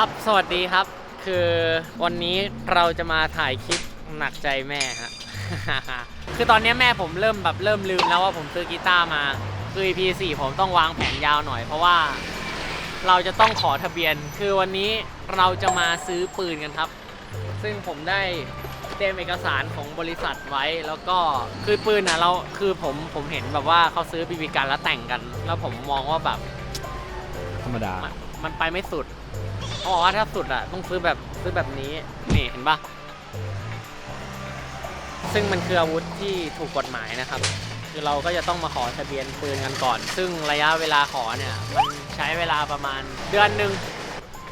ครับ สวัสดีครับ คือวันนี้เราจะมาถ่ายคลิปหนักใจแม่ฮะ คือตอนนี้แม่ผมเริ่มแบบเริ่มลืมแล้วว่าผมซื้อกีตาร์มา คือ EP 4ผมต้องวางแผนยาวหน่อยเพราะว่า เราจะต้องขอทะเบียน คือวันนี้เราจะมาซื้อปืนกันครับ ซึ่งผมได้เตรียมเอกสารของบริษัทไว้แล้วก็คือปืนอะเราคือผมผมเห็นแบบว่าเขาซื้อบีบีกันแล้วแต่งกัน แล้วผมมองว่าแบบ ธรรมดา มันมันไปไม่สุด เขาบอกว่าถ้าสุดอะต้องซื้อแบบซื้อแบบนี้นี่เห็นปะซึ่งมันคืออาวุธที่ถูกกฎหมายนะครับ คือเราก็จะต้องมาขอทะเบียนปืนกันก่อน ซึ่งระยะเวลาขอเนี่ยมันใช้เวลาประมาณเดือนหนึ่ง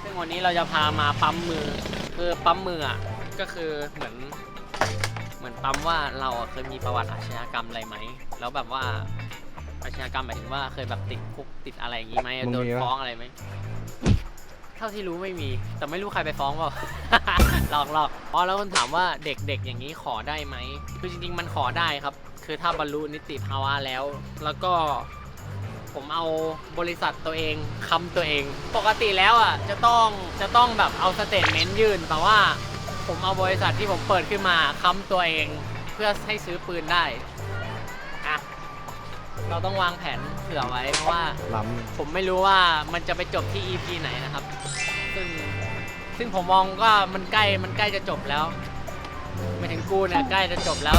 ซึ่งวันนี้เราจะพามาปั๊มมือ คือปั๊มมืออะก็คือเหมือนเหมือนปั๊มว่าเราอะเคยมีประวัติอาชญากรรมอะไรไหมแล้วแบบว่าอาชญากรรมหมายถึงว่าเคยแบบติดคุกติดอะไรอย่างงี้ไหมมึงโดนมีปะฟ้องอะไรไหมเท่าที่รู้ไม่มี แต่ไม่รู้ใครไปฟ้องเปล่าหลอกหลอกอ๋อแล้วคนถามว่าเด็กๆอย่างนี้ขอได้ไหมคือจริงๆมันขอได้ครับ คือถ้าบรรลุนิติภาวะแล้ว แล้วก็ผมเอาบริษัทตัวเองค้ำตัวเอง ปกติแล้วอะจะต้องจะต้องแบบเอาสเตทเมนต์ยื่นแต่ว่าผมเอาบริษัทที่ผมเปิดขึ้นมาค้ำตัวเอง เพื่อให้ซื้อปืนได้อะเราต้องวางแผนเผื่อไว้เพราะว่า ล้ผมไม่รู้ว่ามันจะไปจบที่ EP ไหนนะครับซึ่ง ซึ่งผมมองว่ามันใกล้มันใกล้จะจบแล้วไม่ถึงกูเนี่ยใกล้จะจบแล้ว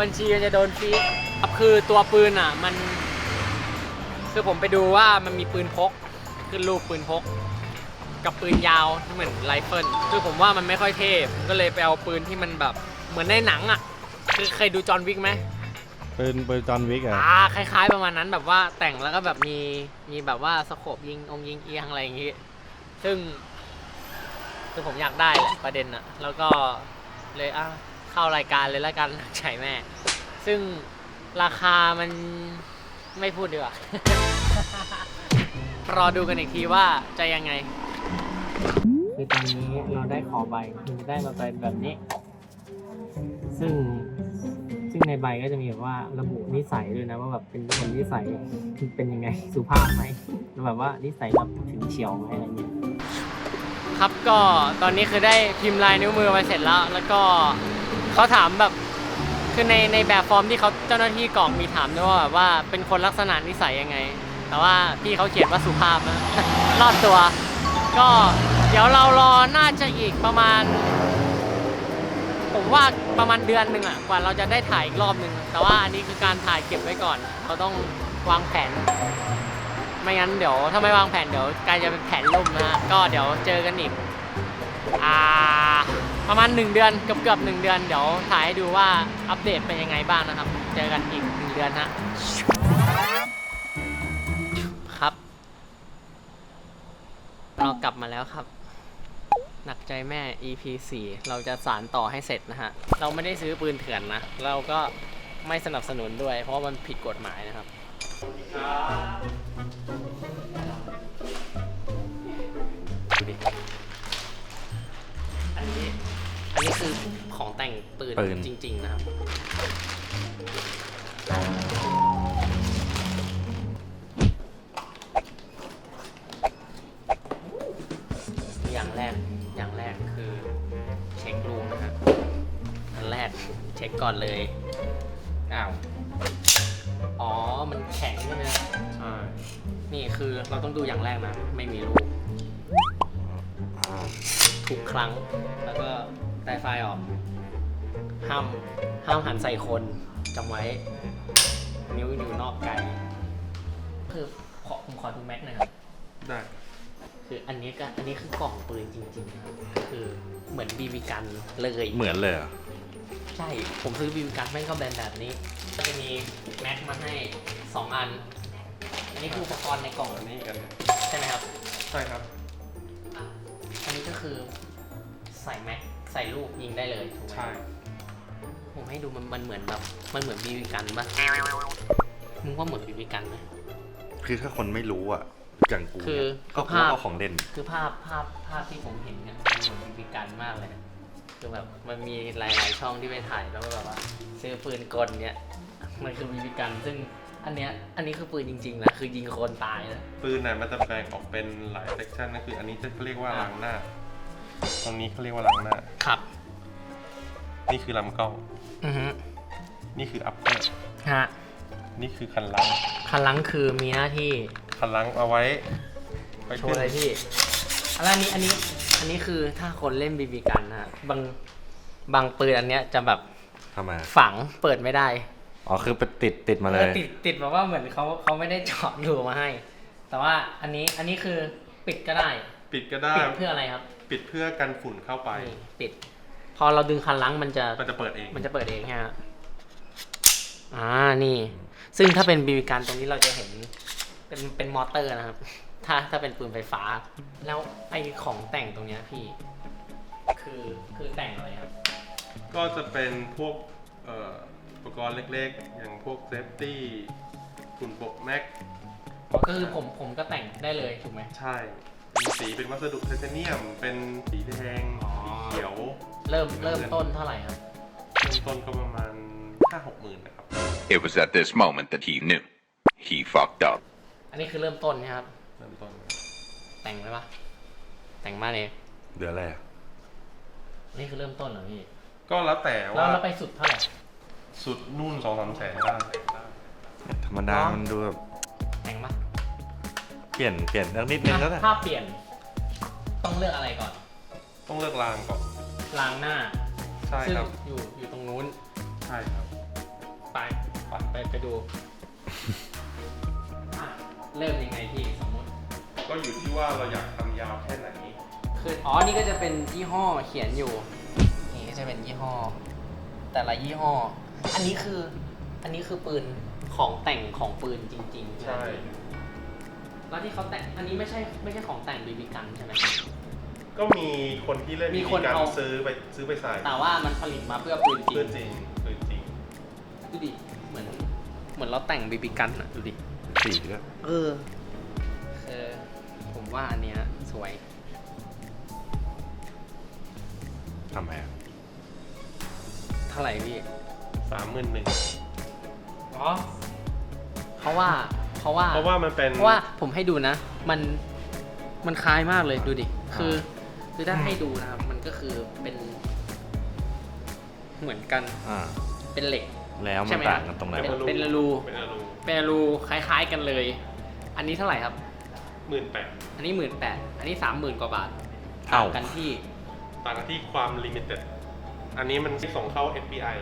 บัญชีมันจะโดนฟรีดครับคือตัวปืนอะ มันคือผมไปดูว่ามันมีปืนพกขึ้นรูปปืนพก กับปืนยาวที่เหมือนไรเฟิลคือผมว่ามันไม่ค่อยเท่ผมก็เลยไปเอาปืนที่มันแบบเหมือนในหนังอะ คือเคยดูจอห์นวิกไหมำปืนปืนจอห์นวิกอะอ่าคล้าย ๆ ประมาณนั้นแบบว่าแต่งแล้วก็แบบมีมีแบบว่าสโคบยิงองยิงเอียงอะไรอย่างงี้ ซึ่ง คือผมอยากได้แหละประเด็นอะแล้วก็เลยอะเข้ารายการเลยแล้วกันใช่แม่ ซึ่งราคามันไม่พูดดีกว่ารอดูกันอีกทีว่าจะยังไง คือตอนนี้เราได้ขอใบคือได้มาเป็นแบบนี้ ซึ่งซึ่งในใบก็จะมีแบบว่าระบุนิสัยด้วยนะว่าแบบเป็นคนนิสัยเป็นยังไงสุภาพไหมแล้วแบบว่านิสัยแบบถึงเฉียวไหมอะไรเงี้ย ครับก็ตอนนี้คือได้พิมพ์ลายนิ้วมือไปเสร็จแล้ว แล้วก็เขาถามแบบคือในในแบบฟอร์มที่เขาเจ้าหน้าที่กรอกมีถามด้วยว่าแบบว่าเป็นคนลักษณะนิสัยยังไง แต่ว่าพี่เขาเขียนว่าสุภาพนะ รอดตัว ก็เดี๋ยวเรารอน่าจะอีกประมาณ ผมว่าประมาณเดือนหนึ่งอะกว่าเราจะได้ถ่ายอีกรอบหนึ่งแต่ว่าอันนี้คือการถ่ายเก็บไว้ก่อน เราต้องวางแผน ไม่งั้นเดี๋ยวถ้าไม่วางแผนเดี๋ยวกลายจะเป็นแผนล่มนะฮะก็เดี๋ยวเจอกันอีกอ่าประมาณ 1 เดือนเกือบเกือบหนึ่งเดือนเดี๋ยวถ่ายให้ดูว่าอัปเดตเป็นยังไงบ้างนะครับ เจอกันอีกหนึ่งเดือนฮะครับ เรากลับมาแล้วครับ หนักใจแม่ EP 4เราจะสารต่อให้เสร็จนะฮะ เราไม่ได้ซื้อปืนเถื่อนนะ เราก็ไม่สนับสนุนด้วย เพราะมันผิดกฎหมายนะครับ ดูดิ อันนี้ อันนี้คือของแต่งปืนปืน จริง ๆ นะครับ อย่างแรก อย่างแรกคือ เช็ครูนะฮะอันแรกเช็คก่อนเลย ต้องดูอย่างแรกนะ ไม่มีรูทุกครั้ง แล้วก็ไดไฟล์ออก ห้าม ห้ามหันใส่คนจำไว้ นิ้วอยู่นอกไกลคือขอผมขอดูแม็กหน่อยครับ ได้ คืออันนี้ก็อันนี้คือกล่องปืนจริงๆนะครับคือเหมือนบีบีกันเลย เหมือนเลยเหรอใช่ ผมซื้อบีบีกันแม่งก็แบนแบบนี้ ก็จะมีแม็กมาให้ 2 อันอั นนี้คืออุปกรณ์ในกล่องนี่กันใช่ไหมครับ ใช่ครับ อันนี้ก็คือใส่แม็กใส่ลูกยิงได้เลยถูกไหมใช่ ผมให้ดูมันมันเหมือนแบบมันเหมือนบีบีกันปะมึงว่าเหมือนบีบีกันไหม คือถ้าคนไม่รู้อะอย่างกูคือเนี่ยก็ภาพ เอาของเล่น คือภาพภาพภาพที่ผมเห็นเนี่ยมันเหมือนบีบีกันมากเลยคือแบบมันมีหลาย ๆ ช่องที่ไปถ่ายแล้วก็แบบว่า ซื้อปืนกลเนี่ยมันคือบีบีกันซึ่ง อันเนี้ยอันนี้คือปืนจริงๆนะคือยิงคนตายนะปืนน่ะมันจะแบ่งออกเป็นหลายเซกชันก็คือ อันนี้จะเรียกว่าอ่าล้างหน้า ตรงนี้เขาเรียกว่าล้างหน้า ครับนี่คือลำกล้อง อือฮึนี่คืออัปเปอร์ ฮะนี่คือคันล้างคันลังคือมีหน้าที่คันล้างเอาไว้ไว้โชว์อะไรพี่แล้วอันนี้อันนี้อันนี้คือถ้าคนเล่นบีบีกันนะฮะบางบางปืนอันเนี้ยจะแบบทำไมฝังเปิดไม่ได้ อ๋อคือไปติดติดมาเลอย อติดติดแบบว่าเหมือนเขาเขาไม่ได้เจาะรูมาให้ แต่ว่าอันนี้อันนี้คือปิดก็ได้ ปิดก็ได้ ปิดเพื่ออะไรครับปิดเพื่อกันฝุ่นเข้าไป นี่ปิด พอเราดึงคันลังมันจะ มันจะเปิดเอง มันจะเปิดเองฮะอ่า นี่ ซึ่งถ้าเป็นบีบีกันตรงนี้เราจะเห็น เป็น เป็นมอเตอร์นะครับ ถ้า ถ้าเป็นปืนไฟฟ้า แล้วไอของแต่งตรงเนี้ยพี่ คือ คือแต่งอะไรครับ ก็จะเป็นพวกเอ่อ อุปกรณ์เล็กๆ อย่างพวกเซฟตี้ฝุ่นปกแม็กก็คือผมผมก็แต่งได้เลยถูกไหม ใช่ มีสีเป็นวัสดุไทเทเนียม เป็นสีแดงอ๋อ สีเขียวเริ่มเริ่มต้นเท่าไหร่ครับ เริ่มต้นก็ประมาณห้าหกหมื่นนะครับ It was at this moment that he knew. He fucked up. อันนี้คือเริ่มต้นใช่ไหมครับ เริ่มต้น แต่งไหมปะแต่งมากเลยเดืออะไรอะนี่คือเริ่มต้นเหรอพี่ก็แล้วแต่แล้วว่า เราไปสุดเท่าไหร่ สุดนู่นสองสามแสนได้ธรรมดาเนอะมันดูแบบแต่งปะเปลี่ยนเปลี่ยนสักนิดนึงก็ได้ถ้าเปลี่ยน ต้องเลือกอะไรก่อน ต้องเลือกรางก่อนล้างหน้าใช่ซึ่งครับอยู่อยู่ตรงนู้น ใช่ครับ ไปไปไปไปดูอะเริ่มยังไงพี่สมมติ ก็อยู่ที่ว่าเราอยากทำยาวแค่ไหนคืออ๋อ นี่ก็จะเป็นยี่ห้อเขียนอยู่ นี่ก็จะเป็นยี่ห้อ แต่ละยี่ห้อ อันนี้คือ อันนี้คือปืนของแต่งของปืนจริงๆใช่ไหมแล้วที่เขาแต่ง อันนี้ไม่ใช่ไม่ใช่ของแต่งบีบีกันใช่ไหม ก็มีคนที่เล่นมีคนการเอา ซื้อไปซื้อไปใส่แต่ว่ามันผลิตมาเพื่อปืนจริเพื่องจริงปืนจริง ดูดิ เหมือน เหมือนเราแต่งบีบีกันอะดูดิ สีก็เออคือผมว่าอันเนี้ยสวย ทำไมอะเท่าไหร่พี่ สามหมื่นหนึ่งอ๋อเพราะว่าเพราะว่าเพราะว่ามันเป็นเพราะว่าผมให้ดูนะ มันมันคล้ายมากเลยดูดิคือคือถ้าให้ดูนะครับ มันก็คือเป็นเหมือนกันอ่าเป็นเหล็ก แล้วมัใช่นไหมต่างคกัรับนตรงไหนเป็นวะเป็นรูเป็นอลูเป็นรูคล้ายๆกันเลย อันนี้เท่าไหร่ครับ หมื่นแปดอันนี้หมื่นแปดอันนี้สามหมื่นกว่าบาทเท่า ต่างกันที่ต่างกันที่ความลิมิเต็ดอันนี้มันส่งเข้า FBI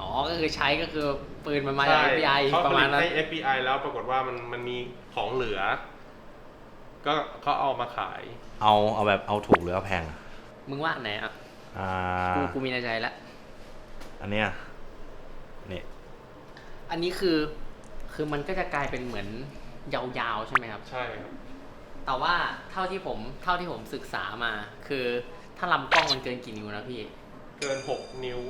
อ๋อ ก็คือใช้ก็คือปืนมันมาใช่จาก FBI เขาปผระมาลิณตนั้น ให้ FBI แล้วปรากฏว่ามันมันมีของเหลือ ก็เขาเอามาขาย เอาเอาแบบเอาถูกหรือเอาแพงอะมึงว่าอันไหนอะ อ่ากูกูมีในใจแล้วอันเนี้ยนี่อันนี้คือคือมันก็จะกลายเป็นเหมือนยาวๆใช่ไหมครับ ใช่ครับ แต่ว่าเท่าที่ผมเท่าที่ผมศึกษามา คือถ้าลำกล้องมันเกินกี่นิ้วนะพี่ เกิน 6 นิ้ว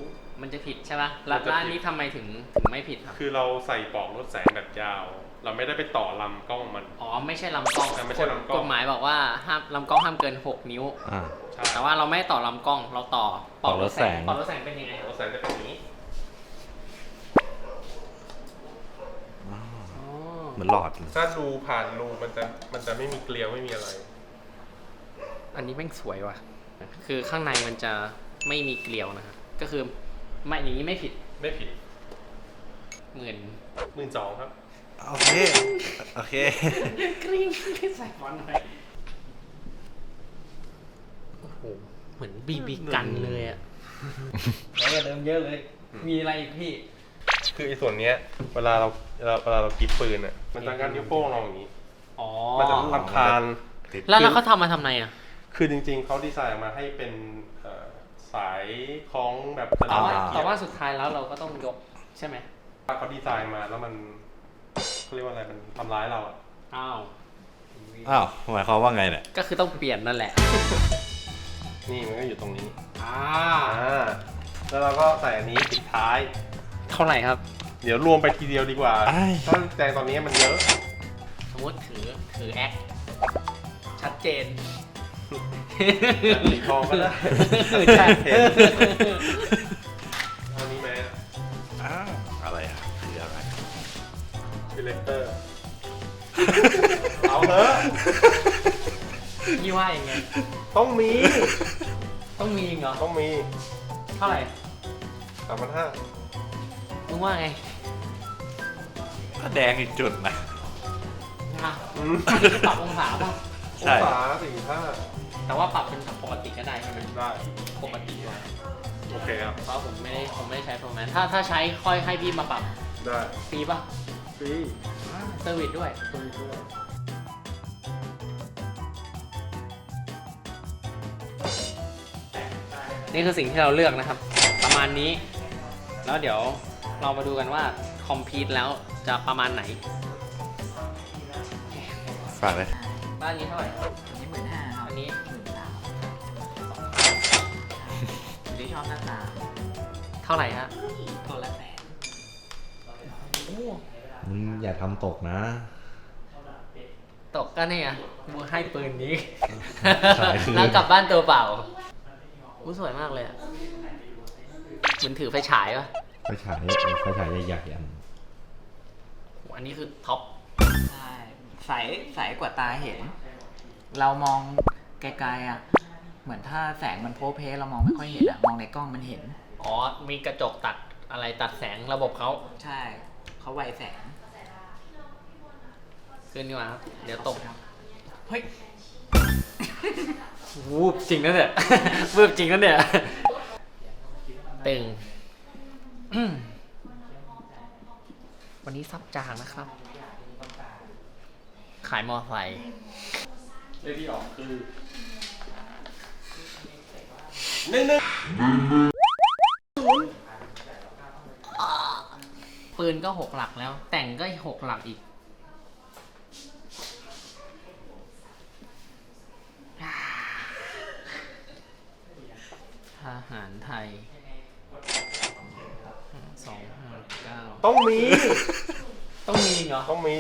มันจะผิดใช่ปะแล้วมันจะผิด ร้านนี้ทำไมถึงถึงไม่ผิดครับ คือเราใส่ปลอกลดแสงแบบยาว เราไม่ได้ไปต่อลำกล้องมัน อ๋อ ไม่ใช่ลำกล้องแต่ไม่ใช่ลำกล้องกฎหมายบอกว่าห้ามลำกล้องห้ามเกิน 6 นิ้ว อ่า ใช่แต่ว่าเราไม่ต่อลำกล้องเราต่อปลอกลดแสง ปลอกลดแสงเป็นยังไงคลรับดแสงจะเป็นอย่างนี้ อ๋อเหมือนหลอดเลยถ้าดูผ่านรูมันจะมันจะไม่มีเกลียวไม่มีอะไร อันนี้แม่งสวยว่ะ คือข้างในมันจะไม่มีเกลียวนะครับก็คือ ไม่อย่างนี้ไม่ผิดไม่ผิดเหมือนหมื่นสองครับโอเค โอเค กริ๊งใส่ฟอนต์ไปโอ้โหเหมือนบีบีกันเลยอะแล้วก็เดิมเยอะเลย มีอะไรอีกพี่ คือไอ้ส่วนเนี้ย เวลาเราเวลาเวลาเรากรีดปืนอะมันจะงัดนิ้วโป้งเราอย่างนี้ อ๋อ มันจะรำคาญติดแล้วแล้วเขาทำมาทำไมอะ คือจริงๆเขาดีไซน์ออกมาให้เป็นเอ่อ สายคล้องแบบสแต่นามว่าไม้เกี่แต่ยวว่าสุดท้ายแล้วเราก็ต้องยกใช่ไหมเขาดีไซน์มาแล้วมันเขาเรียกว่าอะไรมันทำร้ายเราอะอ้าว อ้าวหมายความว่าไงเนี่ยก็คือต้องเปลี่ยนนั่นแหละ นี่มันก็อยู่ตรงนี้อ่า อ่าแล้วเราก็ใส่อันนี้ปิดท้าย เท่าไหร่ครับ เดี๋ยวรวมไปทีเดียวดีกว่าอ้ายเพราะแจงตอนนี้มันเยอะสมมติถือ ถือแอค ชัดเจน สีทองก็ได้ใช่เห็นเอานี้ไหมอ้าวอะไรอะคืออะไร selector เอาเถอะ ยี่ว่ายังไงต้องมี ต้องมีจริงเหรอต้องมีเท่าไหร่สามพันห้ามึงว่าไงก็แดงอีกจุดนะอะอันนี้คือปรับองศาป่ะใช่องศาสี่ห้า แต่ว่าปรับเป็นปกติก็ได้ใช่ไหมได้ ปกติว่าโอเคครับ เพราะผมไม่ได้ผมไม่ได้ใช้โปรแมนถ้าถ้าใช้ค่อยให้พี่มาปรับได้ฟรีป่ะฟรีเซอร์วิสด้วย ฟรีด้วย นี่คือสิ่งที่เราเลือกนะครับ ประมาณนี้ แล้วเดี๋ยวเรามาดูกันว่าคอมพิวแล้วจะประมาณไหน ฝากเลย บ้านนี้เท่าไหร่ อันนี้หมื่นห้าครับ อันนี้หมื่นสามหรือชอบหน้าตาเท่าไหร่ฮะตัวละแสนมึงอย่าทำตกนะ ตกก็เนี่ยมึงให้ปืนนี้ ขายคืน แล้วกลับบ้านตัวเปล่าอู้สวยมากเลยอะเหมือนถือไฟฉายป่ะไฟฉายไฟฉายใหญ่ๆอันโหอันนี้คือท็อป ใช่ใสใสกว่าตาเห็น เรามอง ไกลๆอะ เหมือนถ้าแสงมันโพเพเรามองไม่ค่อยเห็นอะ มองในกล้องมันเห็น อ๋อ มีกระจกตัดอะไรตัดแสงระบบเขาใช่ เขาไวแสงขึ้นดีกว่าครับ เดี๋ยวตกเฮ้ยวูบจริงนะเนี่ยวูบจริงนะเนี่ยตึงอืมวันนี้ซับจางนะครับ ขายมอไซค์ เลขที่ออกคือ หนึ่งหนึ่งปืนก็หกหลักแล้ว แต่งก็หกหลักอีก ทหารไทยสองห้าเก้าต้องมี ต้องมีเหรอ ต้องมี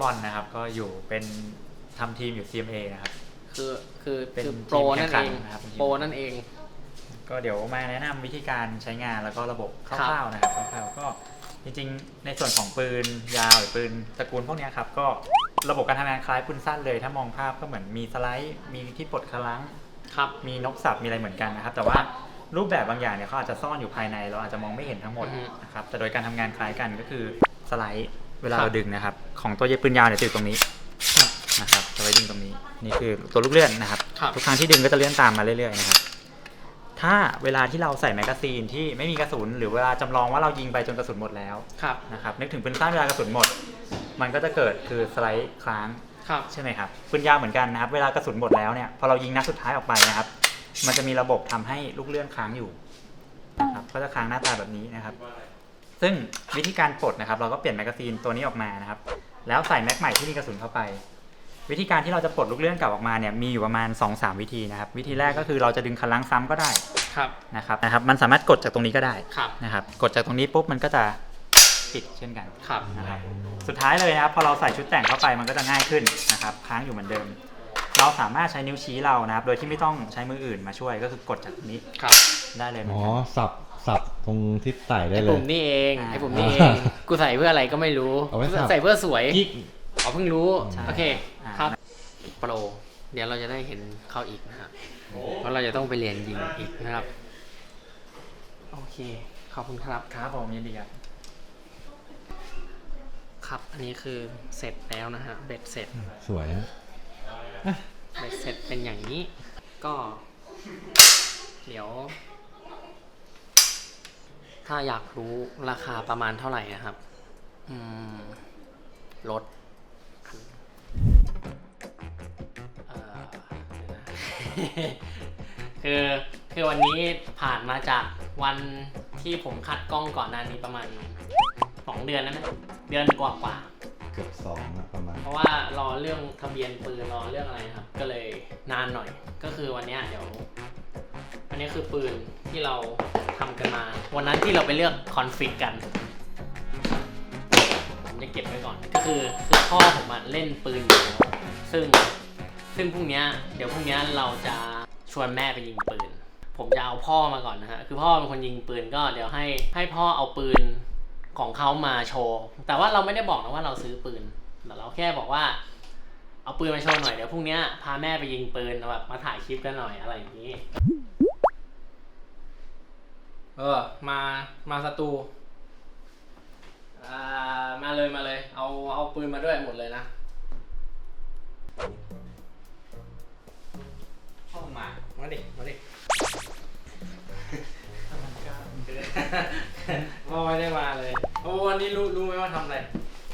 บอลนะครับ ก็อยู่เป็นทำทีมอยู่ CMA นะครับ คือคือเป็นคือโปรนั่นทีมแข่เองงขันนะครับโปรนั่นเอง ก็เดี๋ยวมาแนะนำวิธีการใช้งานแล้วก็ระบบคครับร่าวๆนะครับคร่าวๆก็จริงๆ ในส่วนของปืนยาวหรือปืนตระกูลพวกเนี้ยครับก็ระบบการทำงานคล้ายปืนสั้นเลย ถ้ามองภาพก็เหมือนมีสไลด์ มีที่ปลดคลัง ครับ มีนกสับมีอะไรเหมือนกันนะครับ แต่ว่ารูปแบบบางอย่างเนี่ยเขาอาจจะซ่อนอยู่ภายในเราอาจจะมองไม่เห็นทั้งหมดอือฮึนะครับแต่โดยการทำงานคล้ายกันก็คือสไลด์เวลาครับ เราดึงนะครับ ของตัวเย็บปืนยาวเนี่ยจะอยู่ตรงนี้นะครับจะไว้ดึงตรงนี้นี่คือตัวลูกเลื่อนนะครับครับ ทุกครั้งที่ดึงก็จะเลื่อนตามมาเรื่อยๆนะครับถ้าเวลาที่เราใส่แมกกาซีนที่ไม่มีกระสุน หรือเวลาจำลองว่าเรายิงไปจนกระสุนหมดแล้วครับนะครับนึกถึงปืนสั้นเวลากระสุนหมด มันก็จะเกิดคือสไลด์ค้างครับใช่ไหมครับปืนยาวเหมือนกันนะครับ เวลากระสุนหมดแล้วเนี่ยพอเรายิงนัดสุดท้ายออกไปนะครับ มันจะมีระบบทำให้ลูกเลื่อนค้างอยู่นะครับก็จะค้างหน้าตาแบบนี้นะครับ ซึ่งวิธีการปลดนะครับ เราก็เปลี่ยนแมกกาซีนตัวนี้ออกมานะครับ แล้วใส่แม็กใหม่ที่มีกระสุนเข้าไป วิธีการที่เราจะปลดลูกเลื่อนเก่าออกมาเนี่ยมีอยู่ประมาณ 2-3 วิธีนะครับวิธีแรกก็คือเราจะดึงคันลังซ้ำก็ได้ครับนะครับนะครับมันสามารถกดจากตรงนี้ก็ได้ครับนะครับกดจากตรงนี้ปุ๊บมันก็จะปิดเช่นกันครับนะครับสุดท้ายเลยนะครับพอเราใส่ชุดแต่งเข้าไปมันก็จะง่ายขึ้นนะครับค้างอยู่เหมือนเดิม เราสามารถใช้นิ้วชี้เรานะครับโดยที่ไม่ต้องใช้มืออื่นมาช่วยก็คือกดจากตรงนี้ครับได้เลยเหมืออ๋นอกัน สับ สับตรงที่ใส่ได้ไอ้เลปุ่ย มนี่เองอ่าไอ้ปุ่มนี่เองกูใส่เพื่ออะไรก็ไม่รู้ เอาไว้สับ ใส่เพื่อสวยกิ๊กเอาเพิ่งรู้ ใช่โอเค อ่า ครับ โปร เดี๋ยวเราจะได้เห็นเขาอีกนะครับ เพราะเราจะต้องไปเรียนยิงอีกนะครับ โอเค ขอบคุณครับ ครับผมยินดีครับ ครับ อันนี้คือเสร็จแล้วนะฮะ เบ็ดเสร็จ สวยนะเบ็ดเสร็จเป็นอย่างนี้ ก็ เดี๋ยว ถ้าอยากรู้ราคาประมาณเท่าไหร่นะครับ อืมลดเอ่อเดี๋ยวนะคือคือวันนี้ผ่านมาจากวันที่ที่ผมขัดกล้องก่อนหน้านี้ประมาณสองเดือนแล้วนะเดือนกว่ากว่าๆเกือบสองอะประมาณ เพราะว่ารอเรื่องทะเบียนปืนรอเรื่องอะไรนะครับ ก็เลยนานหน่อย ก็คือวันเนี้ยเดี๋ยวอั นนี้คือปืนที่เราทำกันมา วันนั้นที่เราไปเลือกคอนฟิกกัน ผมจะเก็บไว้ก่อน ก็คือคือพ่อผมอะเล่นปืนอยู่แล้วซึ่งซึ่งพรุ่งเนี้ยเดี๋ยวพรุ่งเนี้ยเราจะชวนแม่ไปยิงปืน ผมจะเอาพ่อมาก่อนนะฮะ คือพ่อเป็นคนยิงปืนก็เดี๋ยวให้ให้พ่อเอาปืนของเขามาโชว์ แต่ว่าเราไม่ได้บอกนะว่าเราซื้อปืน แต่เราแค่บอกว่า เอาปืนมาโชว์หน่อยเดี๋ยวพรุ่งเนี้ยพาแม่ไปยิงปืนแบบมาถ่ายคลิปกันหน่อยอะไรอย่างนี้ เออ มามาสตูอ่ามาเลยมาเลย เอาเอาปืนมาด้วยหมดเลยนะเข้ามามาดิมาดิพ่อไม่ได้มาเลยโอ้วันนี้รู้รู้ไหมว่าทำอะไร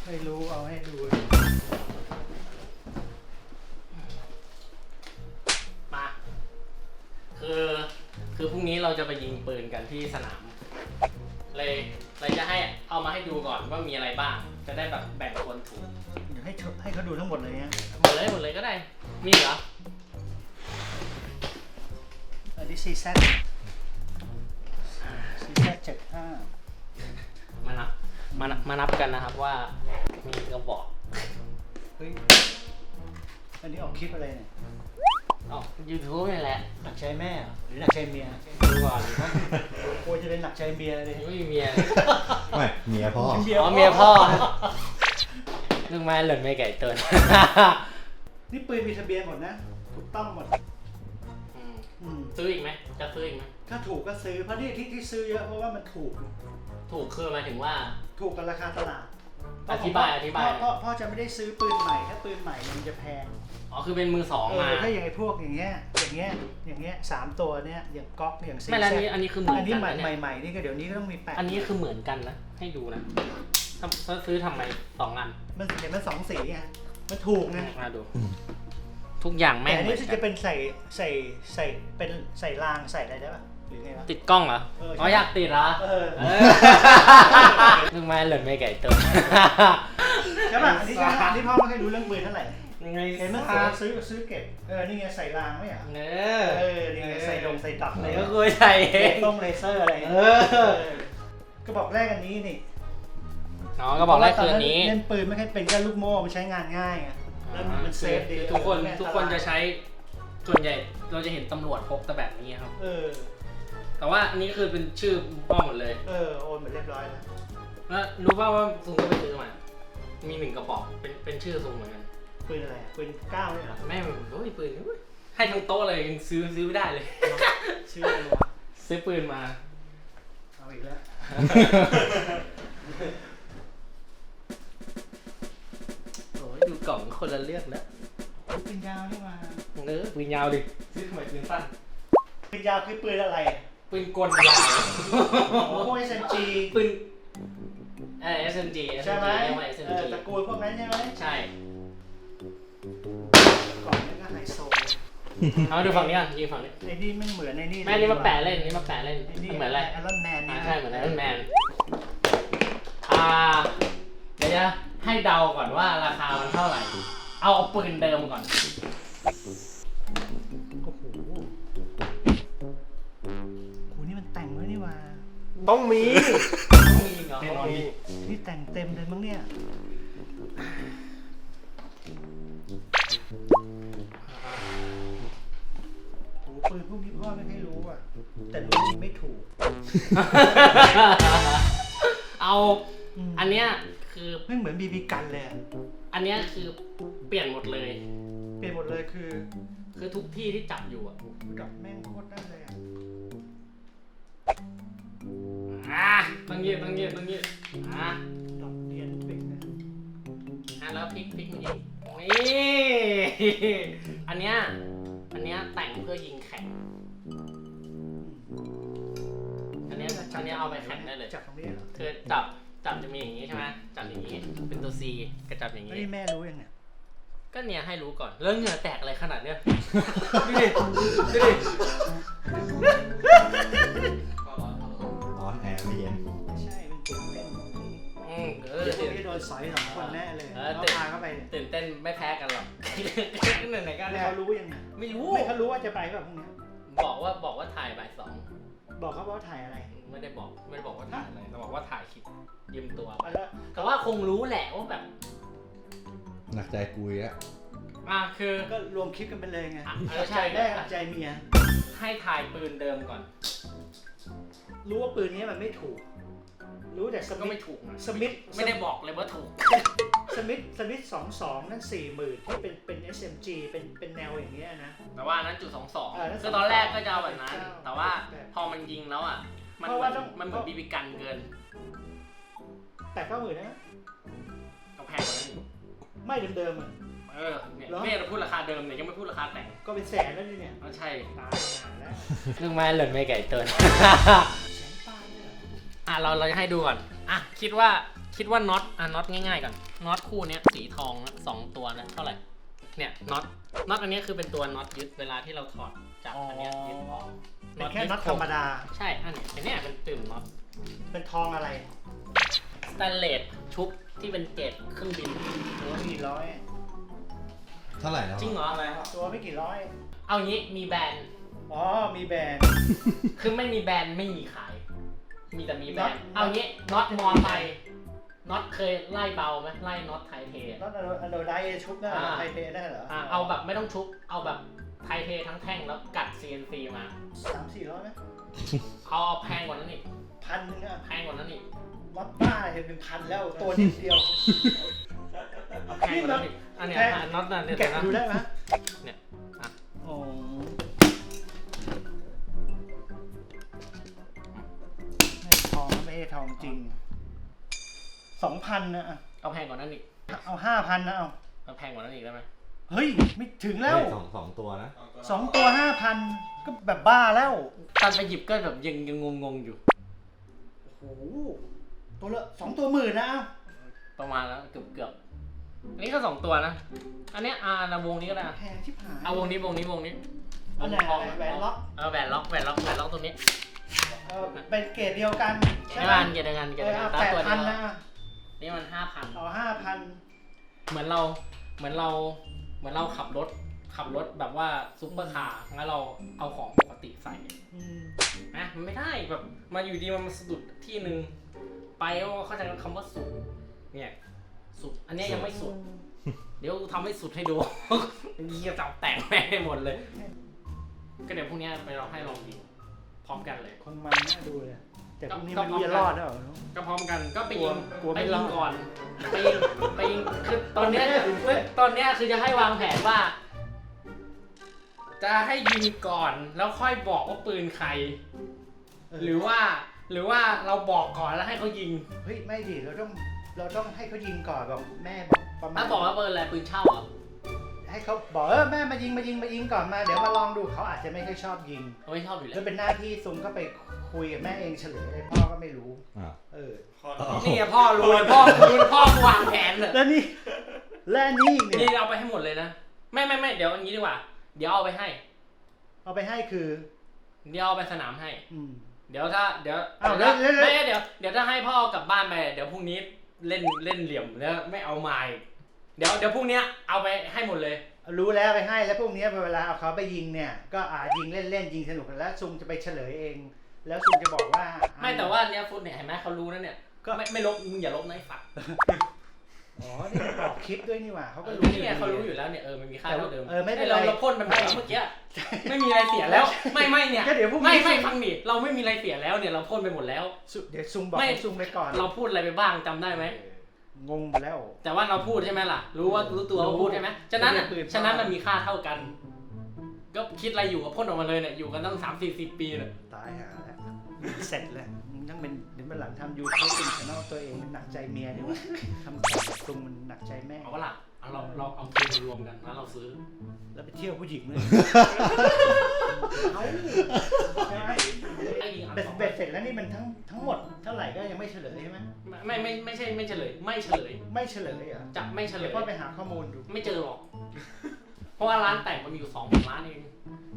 ไม่รู้เอาให้ดูมาคือ คือพรุ่งนี้เราจะไปยิงปืนกันที่สนาม เลยเลยจะให้เอามาให้ดูก่อนว่ามีอะไรบ้าง จะได้แบบแบ่งคนถูกเดี๋ยวให้ให้เขาดูทั้งหมดเลยเนี่ยหมดเลยหมดเลยก็ได้ มีเหรอ อันนี้ซีแซดซีแซดเจ็ดห้ามานับมานับมานับกันนะครับว่ามีกระบอกเฮ้ย อันนี้ออกคลิปอะไรเนี่ย อ๋อยูทูบนี่แหละหนักใจแม่เหรอหรือหนักใจเมียดูก่อนนะกลัวจะเป็นหนักใจเมียเลยไม่มีเมียไม่เมียพ่ออ๋อเมียพ่อลูกแม่หล่นไม่ไก่ตัวนี่ปืนมีทะเบียนหมดนะถูกต้องหมดอืมอืมซื้ออีกไหมจะซื้ออีกไหมถ้าถูกก็ซื้อเพราะที่ที่ที่ซื้อเยอะเพราะว่ามันถูก ถูกคือหมายถึงว่า ถูกกันราคาตลาดอธิบายอธิบายพ่พ่อพ่อจะไม่ได้ซื้อปืนใหม่ถ้าปืนใหม่มันจะแพง อ๋อคือเป็นมือสองเอมาอถ้าอย่างไอ้พวกอย่างเงี้ย อย่างเงี้ย อย่างเงี้ยสามตัวเนี้ย อย่างก๊อกอย่างซีไม่แล้วอันนี้อันนี้คือเหมือนอันนี้กันใหม่นะใหเนี่ม่ยใหม่นี่ก็เดี๋ยวนี้ก็ต้องมีแปดอันนี้คือเหมือนกันนะให้ดูนะถ้าถ้าซื้อทำไมสองอันมันเห็นมันสองสีไงมันถูกไงมาดู ทุกอย่างแม่แต่งอันเหมืนี้อนกัจะนเป็นใส่ใส่ใส่เป็นใส่รางใส่อะไรได้ป่ะหรือไงวะ ติดกล้องเหรอเออใช่ อ๋ออยากติดเหรอเออเออลูกแม่หล่นไม่ไก่ตัว ใช่ป่ะอันนี้ก็อันนี้พ่อไม่เคยรู้เรื่องปืนเท่าไหร่ยัง ไงเห็นมันซื้อซื้อเก็บ เออ นี่ไงใส่รางไม่เหรอเนเออ นี่ไงใส่ดงใส่ดับอะไรก็ก็คุยใส่เอเลงต้องเลเซอร์อะไรเออก็บอกแรกอันนี้นี่อ๋อก็บอกแรกคืออันนี้เล่นปืนไม่ค่อยเป็นก็ลูกโม่มันใช้งานง่ายไงแล้วมันเซฟดีคือทุกคนไม่อัตรายทุกคนจะใช้ส่วนใหญ่เราจะเห็นตำรวจพกแต่แบบนี้ครับ เออ แต่ว่าอันนี้คือเป็นชื่อป้อมหมดเลย เออ โอนหมดเรียบร้อยแล้วแล้วรู้ป่าวว่าซุงก็ไปซื้อมา มีหนึ่งกระบอกเป็นเป็นชื่อซุงเหมือนกัน ปืนอะไรอะปืนเก้าเนี่ยเหรอแม่มันโอ้ยปืนอุ๊ยให้ทั้งโต๊ะเลยยังซื้อซื้อไม่ได้เลย ชื่ออะไรวะซื้อปืนมา เอาอีกแล้ว โอ้ยดูกล่องคนละเรื่องแล้วปืนยาวนี่มาเออปืนยาวดิซื้อทำไมปืนสั้นปืนยาวคือปืนอะไรอะปืนกลยาวโอ้โห SMG ปืนเออ SMG ใช่ไหมเรียกว่าเอ SMG อตระกูลพวกนั้นใช่ไหมใช่ กล่องนี้ก็ไฮโซเอามาดูฝั่งนี้ก่อนยิงฝั่งนี้ไอ้นี่ไม่เหมือนไอ้นี่แม่นี่มาแปะเล่นนี่มาแปะเล่นไอ้นี่เหมือนอะไรไอรอนแมนอ่านี่ใช่เหมือนไอรอนแมนอ่าเดี๋ยวจะให้เดาก่อนว่าราคามันเท่าไหร่ เอาเอาปืนเดิมก่อนโอ้โหโหนี่มันแต่งไว้นี่หว่าต้องมีมีเหรอต้องมีนี่แต่งเต็มเลยมั้งเนี่ย โหปืนพวกนี้พ่อไม่ให้รู้อะ แต่รู้ยิงไม่ถูก เอา อืม อันเนี้ยคือ ไม่เหมือนบีบีกันเลยอะอันเนี้ยคือเปลี่ยนหมดเลย เปลี่ยนหมดเลยคือคือทุกที่ที่จับอยู่อะดับแม่งโคตรได้เลยอะอะต้องยืดต้องยืดต้องยืดอะดับเนียนปิดนะ อะแล้วพลิกพลิกมันยิง นี่ อันเนี้ย อันเนี้ยแต่งเพื่อยิงแข่ง อันเนี้ยอันเนี้ยเอาไปแข่งได้เลยจับตรงนี้เหรอคือจับ จับจะมีอย่างนี้ใช่ไหมจับอย่างนี้ เป็นตัว C กับจับอย่างเฮ้นี้ยแม่รู้ยังเนี่ย ก็เนี่ยให้รู้ก่อนแล้วเหงื่อแตกอะไรขนาดเนี้ย ดูดิ ดูดิ ร้อนแอร์มีใช่ มันตื่นเต้นอืม เออเดี๋ยวพวตื่นกนี้โดนสอยสองคนแน่เลยเออแล้วพาเข้าไปตื่นเต้นไม่แพ้กันหรอกไหนๆก็แล้วเขารู้ยังไงไม่รู้ ไม่เขารู้ว่าจะไปแบบพวกเนี้ยบอกว่าบอกว่าถ่ายบ่ายสองบอกเขาว่าถ่ายอะไรไม่ได้บอกไม่ได้บอกว่าถ่ายอะไรแต่บอกว่าถ่ายคลิปยืมตัว เอาแล้วแต่ว่าคงรู้แหละว่าแบบ หนักใจกุยอะอะคือก็รวมคลิปกันไปเลยไงอะเอใช่ใจแม่กับใจเมีย ให้ถ่ายปืนเดิมก่อน รู้ว่าปืนนี้มันไม่ถูก รู้แต่สก็มิไม่ธถูกนะสมิธไม่ได้บอกเลยว่าถูก สมิธสมิธสองสองนั่นสี่หมื่นที่เป็นเป็น SMG เป็นเป็นแนวอย่างเงี้ยนะ แต่ว่าอันนั้นจุดสองสองเออนั่นคือตอนแรกก็จะเอาแบบนั้นเก้าแต่ว่าแปดพอมันยิงแล้วอะ มันเพราะเหมืว่าอนต้อง มันเหมือนบีบีกันเกินแต่เก้าหมื่นนะก็แพงกว่านั้นอีกไม่เดิมๆอะ เออเนี่ยเหรอ ไม่ได้พูดราคาเดิมเนี่ยยังไม่พูดราคาแต่งก็เป็นแสนแล้วนี่เนี่ย ก็ใช่ ตายนานแล้วเรื่องแม่หล่นไม่ไก่เตือน ออะเราเราจะให้ดูก่อน อะคิดว่าคิดว่าน็อตอะน็อตง่ายๆก่อนน็อตคู่เนี้ยสีทองนะสองตัวนะเท่าไหร่เนี่ยน็อตน็อตอันเนี้ยคือเป็นตัวน็อตยึดเวลาที่เราถอดจากอันเนี้ยยึดออกเป็นแค่น็อตธรรมดา ใช่อันเนี้ยอันเนี้ยเป็นตุ่มน็อตเป็นทองอะไรสแตนเลสชุบที่เป็นเกรดเครื่องบินตัวไม่กี่ร้อย เท่าไหร่แล้วจริงเหรอตัวไม่กี่ร้อย เอางี้มีแบรนด์อ๋อมีแบรนด์คือไม่มีแบรนด์ไม่มีขาย มีแต่มีแบรนด์น็อตเอางี้น็อตมอไซค์น็อตเคยไล่เบาไหมไล่น็อตไทเทอะน็อตอะโดไดชุบได้เหรออ่าไทเทได้เหรออะเอาแบบไม่ต้องชุบเอาแบบไทเททั้งแท่งแล้วกัด CNC มาสามสี่ร้อยไหมเอาเอาแพงกว่านั้นอีกพันหนึงอะแพงกว่านั้นอีกน็อตบ้าเห็นเป็นพันแล้วตัวนิดเดียวเอาแพงกว่านั้นอีกอันเนี้ยแพงอะน็อตนั่นเนี่ยแกะนะดูได้ไหมเนี่ยอะโอ้ ทองไม่ใช่ทองจริง สองพันนะอะเอาแพงกว่านั้นอีก เอาห้าพันนะเอาเอาแพงกว่านั้นอีกได้ไหมเฮ้ย ไม่ถึงแล้วเฮ้ยสองสองตัวนะสองตัวห้าพันก็แบบบ้าแล้ว ตอนไปหยิบก็แบบยังยังงงๆอยู่ โอ้โห ตัวละสองตัวหมื่นนะเอาประมาณแล้วเกือบเกือบอันนี้ก็สองตัวนะ อันเนี้ยอ่าเอาวงนี้ก็ได้อะแพงชิบหายเอาวงนี้วงนี้วงนี้อันไหนทองแหวนล็อก เออแหวนล็อกแหวนล็อกแหวนล็อกตรงนี้เออเป็นเกรดเดียวกันเกียรติงานเกียรติงานเกียรเอติองานเอาตาแปดตัวพัเดีนยวนะนี่มันห้าพันเอาห้าพันเหมือนเราเหมือนเราเหมือนเราขับรถขับรถแบบว่าซุปเปอร์คาร์งั้นเราเอาของปกติใส่นะมันไม่ได้แบบมาอยู่ดีมันมาสะดุดที่หนึ่งไปว่าเข้าใจคำว่าสุดเนี่ยสุดอันเนี้ยยังไม่สุด เดี๋ยวกูทำให้สุดให้ดูยี่จับแต่งแม่งให้หมดเลย ก็เดี๋ยวพรุ่งนี้ไปเราให้ลองยิง พร้อมกันเลย คงมันน่าดูเลย แต่พรุ่งนี้ก็ไม่รู้จะรอดหรือเปล่า ก็พร้อมกันก็ไปยิงกลัวไปไม่รยิอดงก่อนไปยิงไปยิงคือตอนเนี้ยตอนเนี้ยคือจะให้วางแผนว่า จะให้ยิงก่อนแล้วค่อยบอกว่าปืนใคร หรือว่า หรือว่าเราบอกก่อนแล้วให้เขายิง เฮ้ยไม่ดิเราต้องเราต้องให้เขายิงก่อนบอกแม่บอกประมาณถ้าบอกว่าปืนอะไรปืนเช่าเหรอะ ให้เขาบอกเออแม่มายิงมายิงมายิงก่อนมา เดี๋ยวมาลองดูเขาอาจจะไม่ค่อยชอบยิงเขาไม่ชอบอยู่แล้แล้ววเป็นหน้าที่ซุงก็ไปคุยกับแม่เองเฉลยเลยพ่อก็ไม่รู้อ่า เออนี่ไงพ่อรู้เลยพ่อรู้พ่อวางแผนเลยแล้วนี่และอันนี่อีกนี่เนี่ยเอาไปให้หมดเลยนะไม่ไม่ไม่เดี๋ยวอย่างนี้ดีกว่า เดี๋ยวเอาไปให้ เอาไปให้คือ เดี๋ยวเอาไปสนามให้ อืม เดี๋ยวถ้าเดี๋ยวอ้าวเดี๋ยวแล้วแล้วไม่เดี๋ยวเดี๋ยวถ้าให้พ่อเอากลับบ้านไปเดี๋ยวพรุ่งนี้เล่นเล่นเหลี่ยมแล้วไม่เอาไม้ เดี๋ยวเดี๋ยวพรุ่งเนี้ยเอาไปให้หมดเลย รู้แล้วไปให้แล้วพวกเนี้ยเวลาเอาเขาไปยิงเนี่ย ก็อายิงเล่นๆยิงสนุกแล้วซุงจะไปเฉลยเอง แล้วซุงจะบอกว่าไม่แต่ว่าเนี้ยฟุตเนี่ยเห็นไหมเขารู้นะเนี่ยก็ไม่ไม่ลบมึงอย่าลบนะไอ้ฝักอ๋อนี่มันบอกคลิปด้วยนี่หว่าเขาก็เขารู้รู้เนี่ยเขารู้อยู่แล้วเนี่ยเออมันมีค่าเท่าเดิมเออไม่เป็นไร เราเราพ่นไปหมดแล้วเมื่อกี้ไม่มีอะไรเสียแล้ว ไม่ไม่เนี่ยก็เดี๋ยวพรุ่งไม่นี้ไม่ฟังดิเราไม่มีอะไรเสียแล้วเนี่ยเราพ่นไปหมดแล้วซุเดี๋ยวซุงบอกไม่ ให้ซุงไปก่อน เราพูดอะไรไปบ้างจำได้ไหม งงไปแล้ว แต่ว่าเราพูดใช่ไหมล่ะ รู้ว่ารู้ตัวว่าพูดใช่ไหมฉะนั้นอะไม่ได้ปืนฉะนั้นมันมีค่าเท่ากัน ก็คิดอะไรอยู่ก็พ่นออกมาเลยเนี่ยอยู่กันตั้งสามสี่สิบปีเนี่ยตายหาแล้วเสร็จแล้วมึงต้องเป็นเดี๋ยวมาหลังทำยูทูบเป็นช anel ตัวเองหนักใจเมียดีกว่าทำของกับซุงมันหนักใจแม่เอาวะล่ะ เอาเราเราเอาคืนมารวมกันแล้วเราซื้อแล้วไปเที่ยวผู้หญิงเลยเอาใช่ไหมไอ้ยิงอันเบ็ดสองเบ็ดเสร็จแล้วนี่มันทั้งทั้งหมดเท่าไหร่ก็ยังไม่เฉลยใช่ไหมไม่ไม่ไม่ใช่ไม่เฉลย ไม่เฉลย ไม่เฉลยเหรอะจะไม่เฉลเดี๋ยยวพ่อไปหาข้อมูลดู ไม่เจอหรอก เพราะว่าร้านแต่งมันมีอยู่สองร้านเอง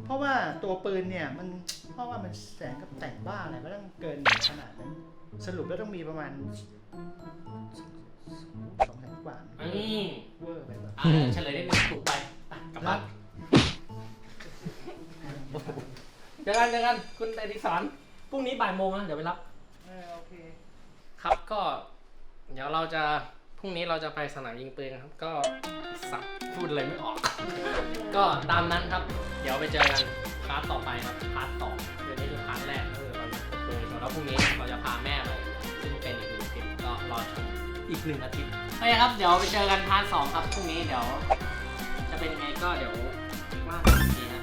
เพราะว่าตัวปืนเนี่ยมันเพราะว่ามันแสนกับแต่งบ้าอะไรก็ต้องเกินขนาดนั้นสรุปแล้วต้องมีประมาณสอง แสนกว่านี่เวอร์ไปแบบอะเฉลยได้หนึ่งถูกไปไปกลับบ้านเจอกันเจอกันคุณอดิศรพรุ่งนี้บ่ายโมงนะเดี๋ยวไปรับ เออโอเค ครับก็เดี๋ยวเราจะพรุ่งนี้เราจะไปสนามยิงปืนครับ ก็สับพูดอะไรไม่ออก ก็ตามนั้นครับ เดี๋ยวไปเจอกันพาร์ทต่อไปครับพาร์ทต่อเดี๋ยวนี้คือพาร์ทแรกก็คือเราจะตกปืนแล้วพรุ่งนี้เราจะพาแม่ไปซึ่งเป็นอีกหนึ่งทริปก็รอชมอีกหนึ่งอาทิตย์ โอเคครับ เดี๋ยวไปเจอกันพาร์ทสองครับพรุ่งนี้เดี๋ยว จะเป็นไงก็เดี๋ยวว่ากันอีกทีนะ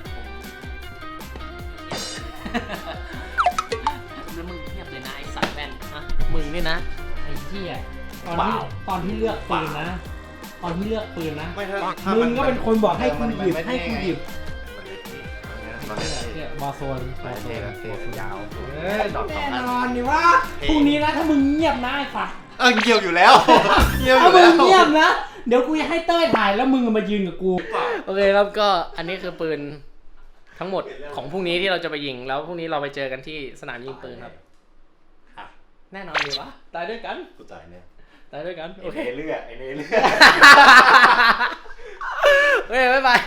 ผมแล้วมึงเทียบเลยนะไอ้สายแว่นนะมึงนี่นะ ไอ้เหี้ยตอนที่ตอนที่เลือกปืนนะ ตอนที่เลือกปืนนะไม่ถ้ามึงก็เป็นคนบอกให้กูหยิบให้กูหยิบมันเล็กนี่เนี่ยบอโซนบอโซนยาวเอ้ยแน่นอนนี่ว่าพรุ่งนี้นะถ้ามึงเงียบนะไอ้สัส เออเงียบอยู่แล้วเงียบอถ้ายู่มึแล้งว เงียบนะ เดี๋ยวกูจะให้เต้ยถ่ายแล้วมึงมายืนกับกู โอเคครับก็อันนี้คือปืนทั้งหมดของพรุ่งนี้ที่เราจะไปยิง แล้วพรุ่งนี้เราไปเจอกันที่สนามยิงปืนครับแน่นอนดีวะตายด้วยกันกูจ่ายเนี่ยตายด้วยกันโอเคเลือดไอเนเลือโอเคบ๊ายบาย